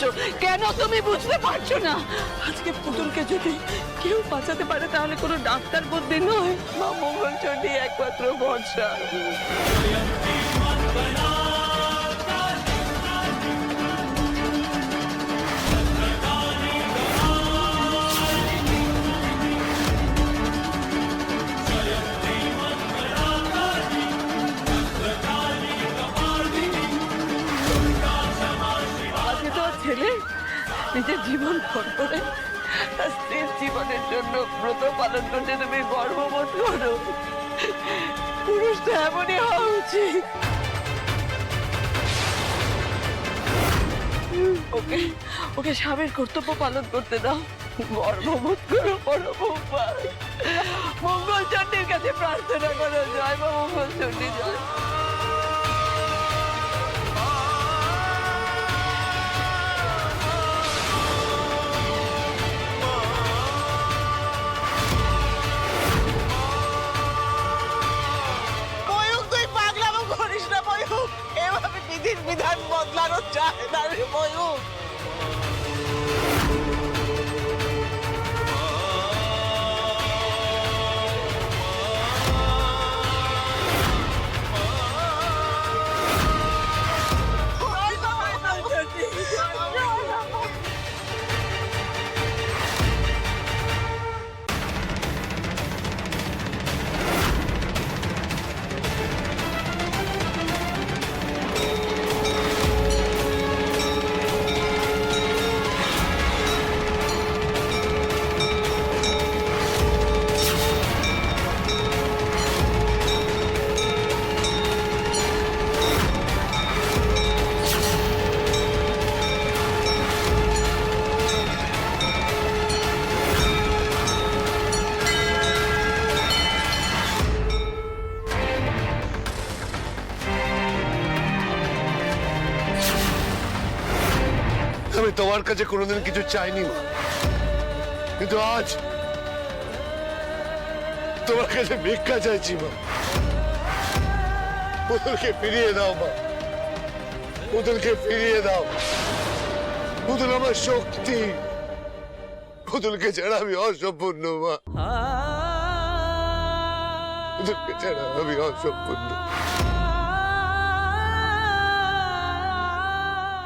কেন কেন তুমি বুঝতে পারছ না? আজকে পুতুলকে যদি কেউ বাঁচাতে পারে, তাহলে কোনো ডাক্তার বুদ্ধি নয়। মা মঙ্গল চণ্ডী একমাত্র ভরসা। জীবন করে তার স্ত্রীর জীবনের জন্য ব্রত পালন করতে তুমি গর্ববোধ করো পুরুষ তো এমনই হওয়া উচিত। ওকে ওকে স্বামীর কর্তব্য পালন করতে দাও। গর্ববোধ করো বড় বৌমা। মঙ্গল চণ্ডীর কাছে প্রার্থনা করো, জয় মা মঙ্গল চণ্ডী জয়। আমি তোমার কাছে কোনোদিন কিছু চাইনি, মা। কিন্তু আজ তোমার কাছে ভিক্ষা চাইছি, মা। পুতুলকে ফিরিয়ে দাও, মা। পুতুলকে ফিরিয়ে দাও। পুতুল আমার শক্তি। পুতুলকে ছাড়া আমি অসম্পূর্ণ, মা। পুতুলকে ছাড়া আমি অসম্পূর্ণ।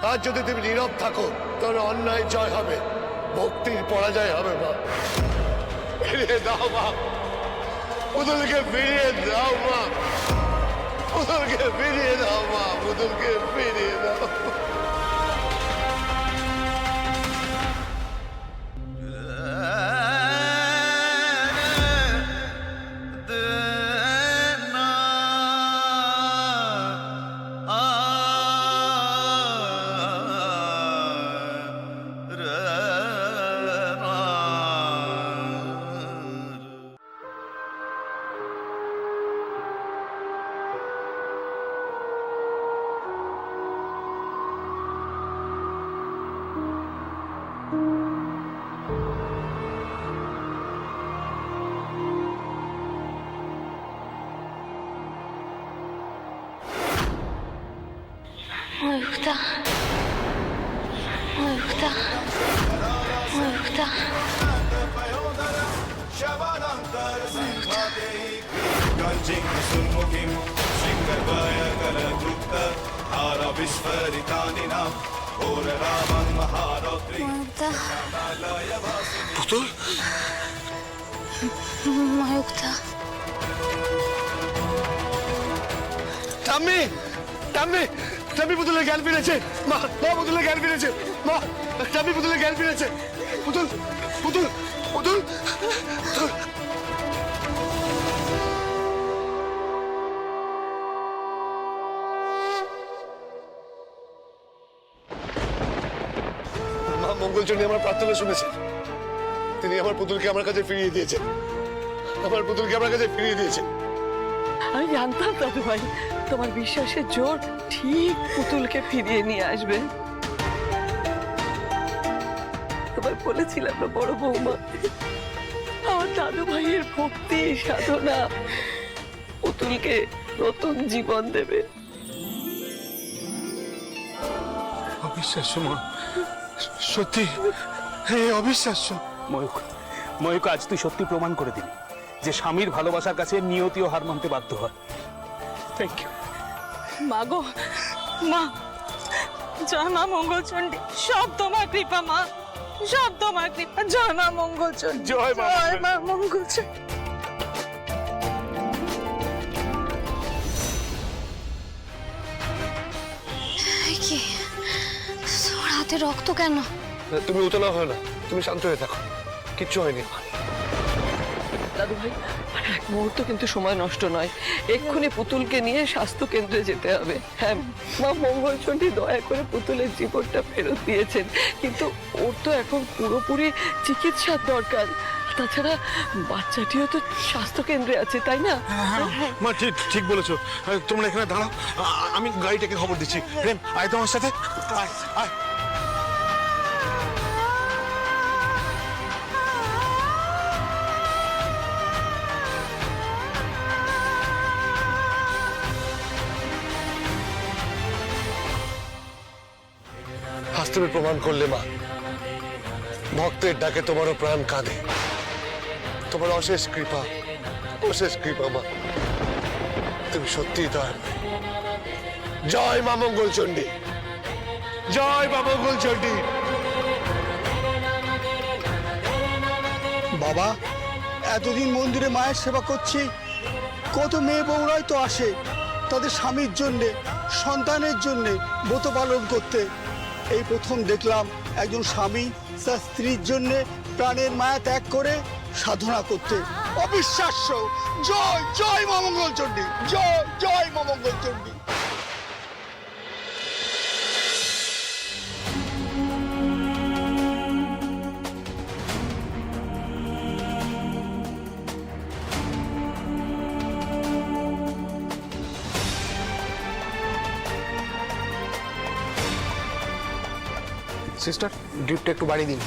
আজ যদি তুমি নীরব থাকো তাহলে অন্যায় জয় হবে। ভক্তির পরাজয় হবে, মা। ফিরিয়ে দাও, মা। পুতুলকে ফিরিয়ে দাও, মা। পুতুলকে ফিরিয়ে দাও, মা। পুতুলকে ফিরিয়ে দাও। Uykuda. Uykuda. Uykuda. Doktor. Mayukta. Tammy! Tammy! Tammy পুতুলে জ্ঞান ফিরেছে। মা মা পুতুলে জ্ঞান ফিরেছে। মা টামি পুতুলে জ্ঞান ফিরেছে। পুতুল পুতুল পুতুল মা মঙ্গলচণ্ডী আমার প্রার্থনা শুনেছে। তিনি আমার পুতুলকে আমার কাছে ফিরিয়ে দিয়েছেন। আমার পুতুলকে আমার কাছে ফিরিয়ে দিয়েছেন। আমি জানতাম দাদু ভাই তোমার বিশ্বাসের জোর ঠিক পুতুলকে ফিরিয়ে নিয়ে আসবে। তোমায় বলেছিলাম না বড় বৌমা। আমার দাদু ভাইয়ের ভক্তি সাধনা পুতুলকে নতুন জীবন দেবে। অবিশ্বাস্য মা। সত্যি এই অবিশ্বাস্য। ময়ূক ময়ূক আজ তুই সত্যি প্রমাণ করে দিলি যে স্বামীর ভালোবাসার কাছে নিয়তিও হার মানতে বাধ্য হয়। থ্যাংক ইউ মা গো মা জয় মা মঙ্গলচণ্ডী। সব তোমার কৃপা মা। সব তোমার কৃপা। জয় মা মঙ্গলচণ্ডী। জয় মা জয় মা মঙ্গলচণ্ডী। কি? হাতে রক্ত কেন? তুমি উতলা হয় না। তুমি শান্ত হয়ে থাকো। কিচ্ছু হয়নি আমার। দাদু ভাই। আর এক মুহূর্ত কিন্তু সময় নষ্ট নয়। এক্ষুনি পুতুলকে নিয়ে স্বাস্থ্য কেন্দ্রে যেতে হবে। হ্যাঁ মা মঙ্গলচণ্ডী দয়া করে পুতুলের জীবনটা ফেরত দিয়েছেন। কিন্তু ওর তো এখন পুরোপুরি চিকিৎসার দরকার। তাছাড়া বাচ্চাটিও তো স্বাস্থ্য কেন্দ্রে আছে তাই না? মা ঠিক ঠিক বলেছ। তোমরা এখানে দাঁড়াও। আমি গাড়িটাকে খবর দিচ্ছি। প্রেম আয় তোমার সাথে। আয় আয়। বাস্তবে প্রমাণ করলে, মা। ভক্তের ডাকে তোমারও প্রাণ কাঁদে। তোমার অশেষ কৃপা অশেষ কৃপা, মা। তুমি সত্যিই দয়াল। জয় মা মঙ্গল চণ্ডী জয় মা মঙ্গল চণ্ডী বাবা, এতদিন মন্দিরে মায়ের সেবা করছি। কত মেয়ে বউরাই তো আসে তাদের স্বামীর জন্যে, সন্তানের জন্যে ব্রত পালন করতে। এই প্রথম দেখলাম একজন স্বামী তার স্ত্রীর জন্য প্রাণের মায়া ত্যাগ করে সাধনা করতে। অবিশ্বাস্য। জয় জয় মা মঙ্গলচণ্ডী। জয় জয় মা মঙ্গলচণ্ডী। সিস্টার ডিপটা একটু বাড়িয়ে দিন।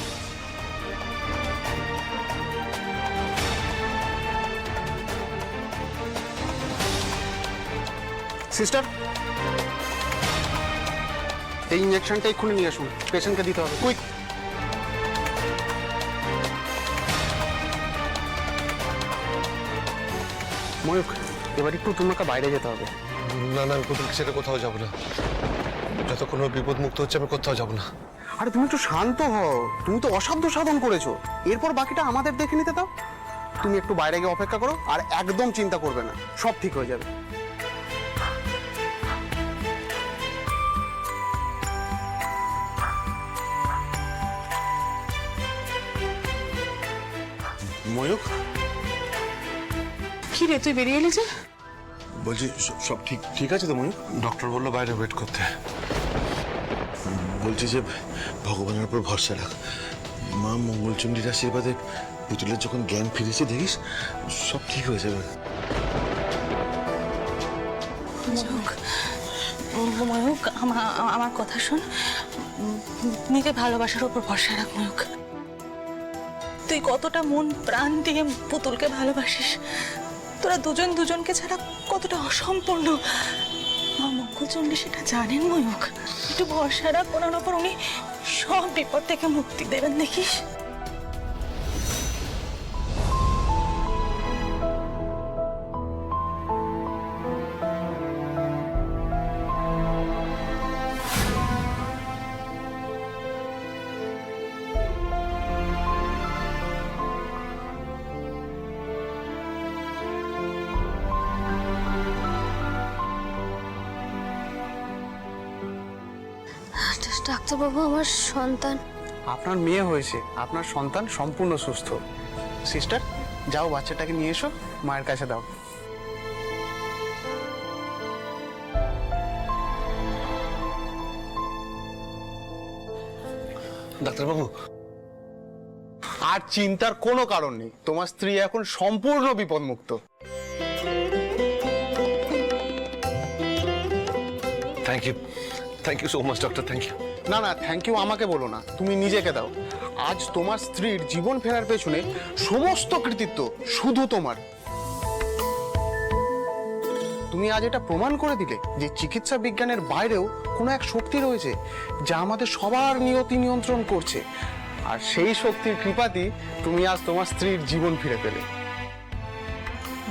সিস্টার, এই ইঞ্জেকশনটা এক্ষুনি নিয়ে আসুন, পেশেন্টকে দিতে হবে, কুইক। ময়ূক এবার একটু তোমাকে বাইরে যেতে হবে। না না, আমি কোথাও যাব না। যতক্ষণ বিপদ মুক্ত হচ্ছে, আমি কোথাও যাব না। আরে তুমি একটু শান্ত হও। তুমি তো অসাধ্য সাধন করেছ। এরপর বাকিটা আমাদের দেখে নিতে দাও। তুমি একটু বাইরে গিয়ে অপেক্ষা করো আর একদম চিন্তা করবে না। সব ঠিক হয়ে যাবে। ময়ূক কি রে তুই বেরিয়ে এলি যে? বলছি সব ঠিক ঠিক আছে তো ময়ূক ডক্টর বলল বাইরে ওয়েট করতে। বলছি যে ভগবানের উপর ভরসা রাখ। মা মঙ্গলচণ্ডীর আশীর্বাদে পুতুলের যখন জ্ঞান ফিরেছে, দেখিস, সব ঠিক হয়ে যাবে। ময়ূক আমার কথা শোন। নিজে ভালোবাসার উপর ভরসা রাখ ময়ূক তুই কতটা মন প্রাণ দিয়ে পুতুলকে ভালোবাসিস। তোরা দুজন দুজনকে ছাড়া কতটা অসম্পূর্ণ। মা সেটা জানেন ময়ূক একটু ভরসা রাখ, ওনার ওপর উনি সব বিপদ থেকে মুক্তি দেবেন দেখিস। ডাক্তারবাবু আমার সন্তান। আপনার মেয়ে হয়েছে। আপনার সন্তান সম্পূর্ণ সুস্থ। সিস্টার যাও বাচ্চাটাকে নিয়ে এসো মায়ের কাছে দাও। ডাক্তারবাবু। আর চিন্তার কোনো কারণ নেই। তোমার স্ত্রী এখন সম্পূর্ণ বিপদমুক্ত। Thank you thank you so much doctor thank you না না থ্যাংক ইউ আমাকে বলো না তুমি নিজেকে দাও। আজ তোমার স্ত্রীর জীবন ফেরার পেছনে সমস্ত কৃতিত্ব শুধু তোমার। তুমি আজ এটা প্রমাণ করে দিলে যে চিকিৎসা বিজ্ঞানের বাইরেও কোনো এক শক্তি রয়েছে যা আমাদের সবার নিয়তি নিয়ন্ত্রণ করছে। আর সেই শক্তির কৃপাতেই তুমি আজ তোমার স্ত্রীর জীবন ফিরে পেলে।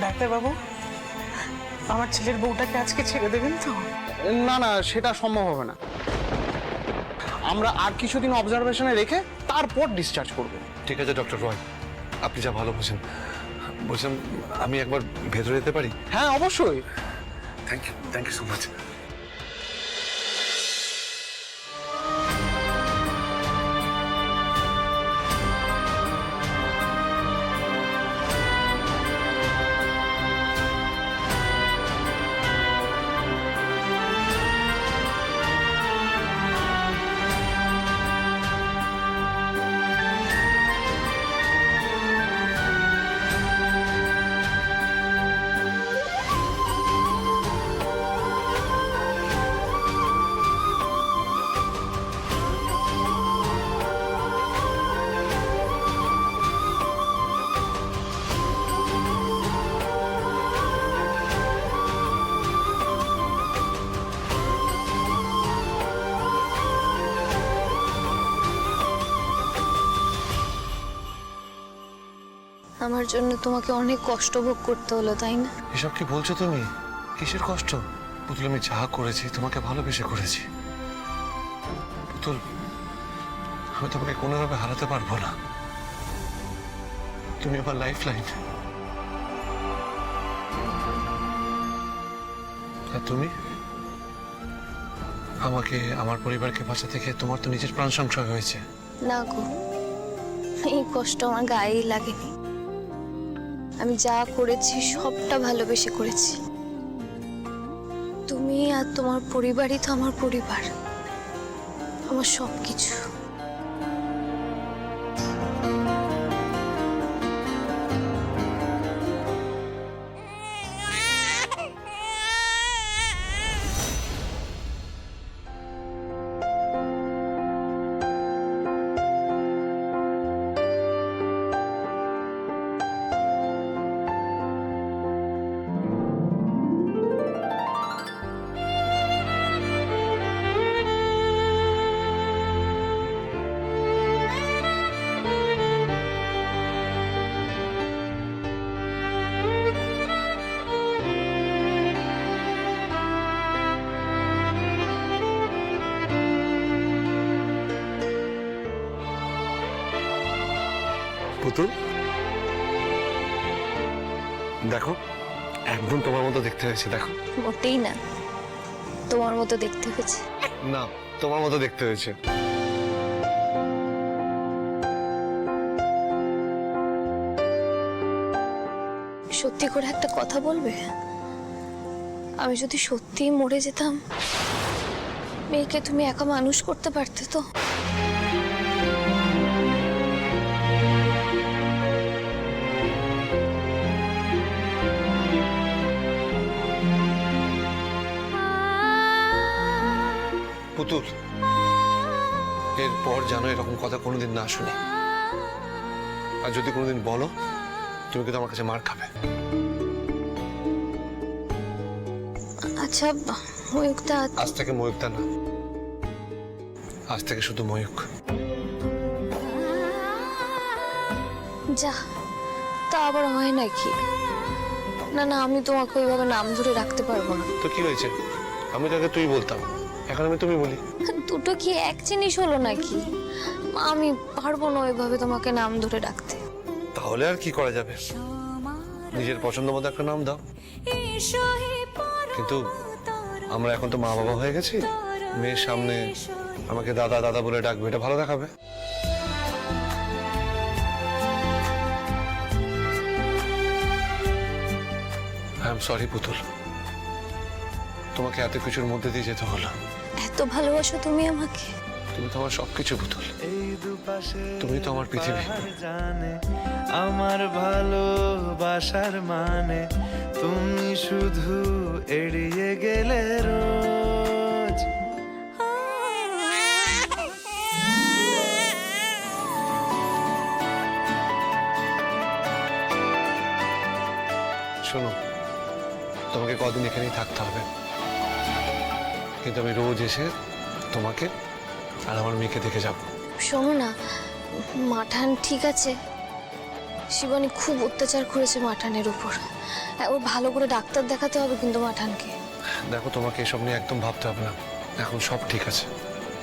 ডাক্তারবাবু আমার ছেলের বউটাকে আজকে ছেড়ে দেবেন তো? না না সেটা সম্ভব হবে না। আমরা আর কিছুদিন অবজারভেশনে রেখে তারপর ডিসচার্জ করব। ঠিক আছে ডক্টর রয় আপনি যা ভালো বোঝেন। বলছিলাম আমি একবার ভেতরে যেতে পারি? হ্যাঁ অবশ্যই। Thank you thank you so much আমার জন্য তোমাকে অনেক কষ্ট ভোগ করতে হলো তাই না? এসব কি বলছো তুমি? কিসের কষ্ট? পুতুল আমি যা করেছি তোমাকে ভালোবেসে করেছি। পুতুল আমি তোমাকে কোনোভাবে হারাতে পারব না। তুমি আমার লাইফ লাইন আর তুমি? আমাকে আমার পরিবারকে বাঁচা থেকে তোমার তো নিজের প্রাণ সংশয় হয়েছে। না গো এই কষ্ট আমার গায়েই লাগেনি। আমি যা করেছি, সবটা ভালোবেসে করেছি। তুমি আর তোমার পরিবারই তো আমার পরিবার। আমার সব কিছু পুতুল দেখো একদম তোমার মতো দেখতে হয়েছে দেখো। মোটেই না। তোমার মতো দেখতে হয়েছে। না তোমার মতো দেখতে হয়েছে। সত্যি করে একটা কথা বলবে? আমি যদি সত্যিই মরে যেতাম মেয়েকে তুমি একা মানুষ করতে পারতে তো? পুতুল এরপর যেন এরকম কথা কোনোদিন না শুনি। আর যদি কোনোদিন বলো তুমি কিন্তু আমার কাছে মার খাবে। আচ্ছা ময়ূকটা আজ থেকে ময়ূকটা না। আজ থেকে শুধু ময়ূক। যা তা আবার হয় নাকি? না না আমি তোমাকে ওইভাবে নাম ধরে রাখতে পারব না। তো কি হয়েছে? আমি তাকে তুই বলতাম। এখন আমি তুমি বলি। দুটো কি এক জিনিস হলো নাকি? আমি পারব না ওইভাবে তোমাকে নাম ধরে রাখতে তাহলে আর কি করা যাবে? নিজের পছন্দ মতো একটা নাম দাও। কিন্তু আমরা এখন তো মা বাবা হয়ে গেছি। মেয়ের সামনে আমাকে দাদা দাদা বলে ডাকবে এটা ভালো দেখাবে। আই এম সরি পুতুল। তোমাকে এত কিছুর মধ্যে দিয়ে যেতে হলো। এত ভালোবাসো তুমি আমাকে। তুমি তো আমার সবকিছু পুতুল। তুমি তো আমার পৃথিবী। জানে আমার ভালোবাসার মানে। তুমি শুধু এড়িয়ে গেলে রোজ। শোনো তোমাকে কদিন এখানেই থাকতে হবে। কিন্তু আমি রোজ এসে তোমাকে আর আমার মেয়েকে দেখে যাব। শোনো না মাঠান ঠিক আছে। শিবানী খুব অত্যাচার করেছে মাঠানের উপর। হ্যাঁ, ওর ভালো করে ডাক্তার দেখাতে হবে কিন্তু মাঠানকে। দেখো তোমাকে এসব নিয়ে একদম ভাবতে হবে না। এখন সব ঠিক আছে।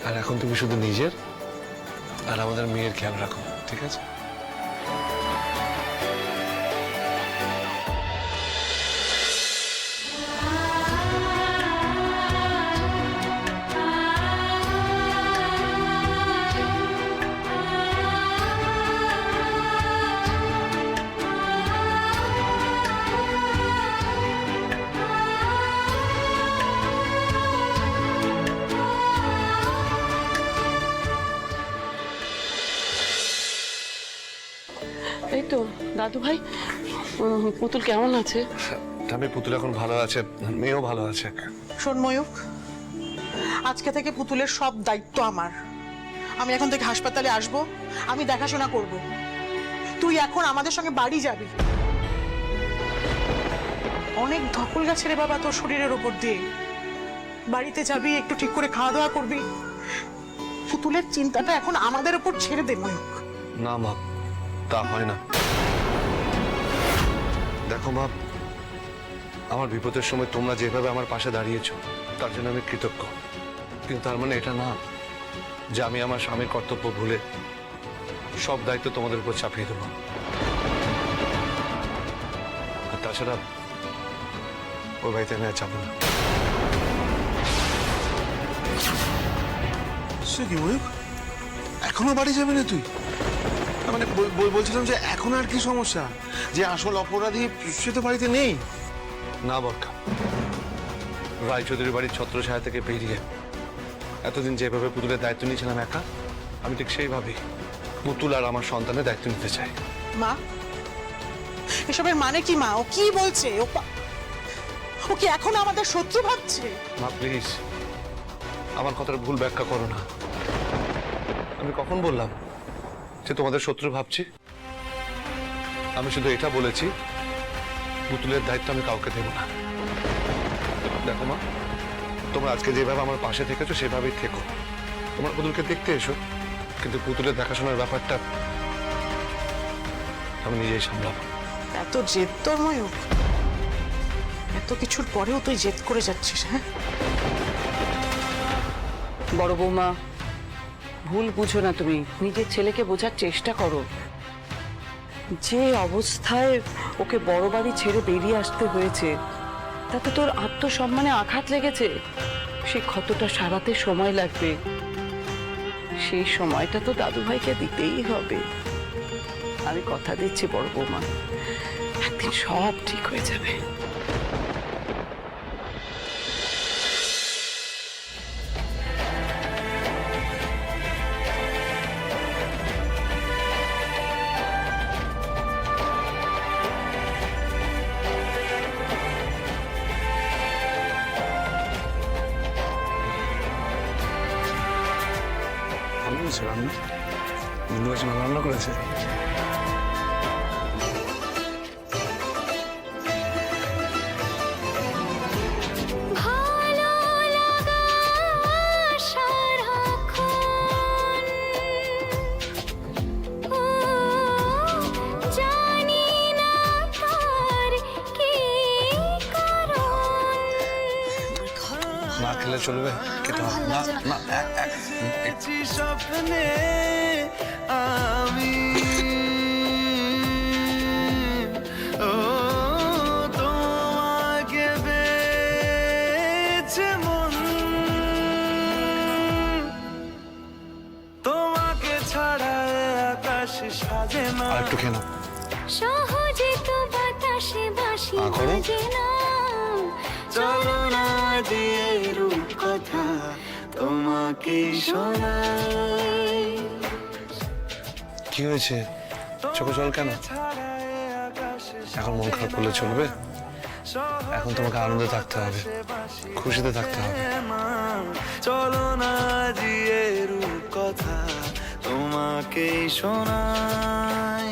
আর এখন তুমি শুধু নিজের আর আমাদের মেয়ের খেয়াল রাখো ঠিক আছে? দাদু ভাই পুতুল কেমন আছে? আমি পুতুল এখন ভালো আছে মেয়েও ভালো আছে। শোন ময়ূক আজকে থেকে পুতুলের সব দায়িত্ব আমার। আমি এখন থেকে হাসপাতালে আসব আমি দেখাশোনা করব। তুই এখন আমাদের সঙ্গে বাড়ি যাবি। অনেক ধকল গেছে রে বাবা তোর শরীরের ওপর দিয়ে। বাড়িতে যাবি একটু ঠিক করে খাওয়া দাওয়া করবি। পুতুলের চিন্তাটা এখন আমাদের ওপর ছেড়ে দে ময়ূক না মা তা হয় না। দেখো মা আমার বিপদের সময় তোমরা যেভাবে আমার পাশে দাঁড়িয়েছ, তার জন্য আমি কৃতজ্ঞ। কিন্তু তার মানে এটা না, যে আমি আমার স্বামীর কর্তব্য ভুলে সব দায়িত্ব তোমাদের উপর চাপিয়ে দেবো। আর তাছাড়া ওই বাড়িতে আমি আর যাব না। ময়ূক এখনও বাড়ি যাবে না তুই? মানে বল- বল- বলছিলাম যে এখন আর কি সমস্যা? যে আসল অপরাধী সে তো বাড়িতে নেই। না বরকা। রায়চৌধুরী বাড়ির ছত্র ছত্রছায়া থেকে বেরিয়ে এতদিন যেভাবে পুতুলের দায়িত্ব নিয়েছিলাম একা আমি ঠিক সেইভাবেই পুতুল আর আমার সন্তানের দায়িত্ব নিতে চাই। মা এসবের মানে কি মা? ও কি বলছে? ও ও কি এখন আমাদের শত্রু ভাবছে? মা প্লিজ আমার কথাটা ভুল ব্যাখ্যা করো না। আমি কখন বললাম যে তোমাদের শত্রু ভাবছি? আমি শুধু এটা বলেছি পুতুলের দায়িত্ব আমি কাউকে দেব না। দেখো মা তোমরা আজকে যেভাবে আমার পাশে থেকেছো সেভাবেই থেকো। তোমার পুতুলকে দেখতে এসো কিন্তু পুতুলের দেখাশোনার ব্যাপারটা আমি নিজেই সামলাবো। এত জেদ তোর ময়ূক এত কিছুর পরেও তুই জেদ করে যাচ্ছিস হ্যাঁ? বড় বৌমা ভুল বুঝো না তুমি। নিজের ছেলেকে বোঝার চেষ্টা করো। যে অবস্থায় ওকে বড় বাড়ি ছেড়ে বেরিয়ে আসতে হয়েছে, তাতে তোর আত্মসম্মানে আঘাত লেগেছে? সে ক্ষতটা সারাতে সময় লাগবে? সেই সময়টা তো দাদু ভাইকে দিতেই হবে। আমি কথা দিচ্ছি বড় বৌমা। একদিন সব ঠিক হয়ে যাবে। olacak. খেলে চলবে খেতে হবে। না। না এ- এ- দেখেছি স্বপ্নে আমি। মন। আর একটু খেয়ে নাও। সহজে তো বাতাসে বাসি আ, বাজে না। চলো। তোমাকে শোনাই। কি হয়েছে? চোখে জল কেন? এখন মন খারাপ করলে চলবে? এখন তোমাকে আনন্দে থাকতে হবে খুশিতে থাকতে হবে। চলো না দিয়ে রূপ কথা তোমাকে শোনাই।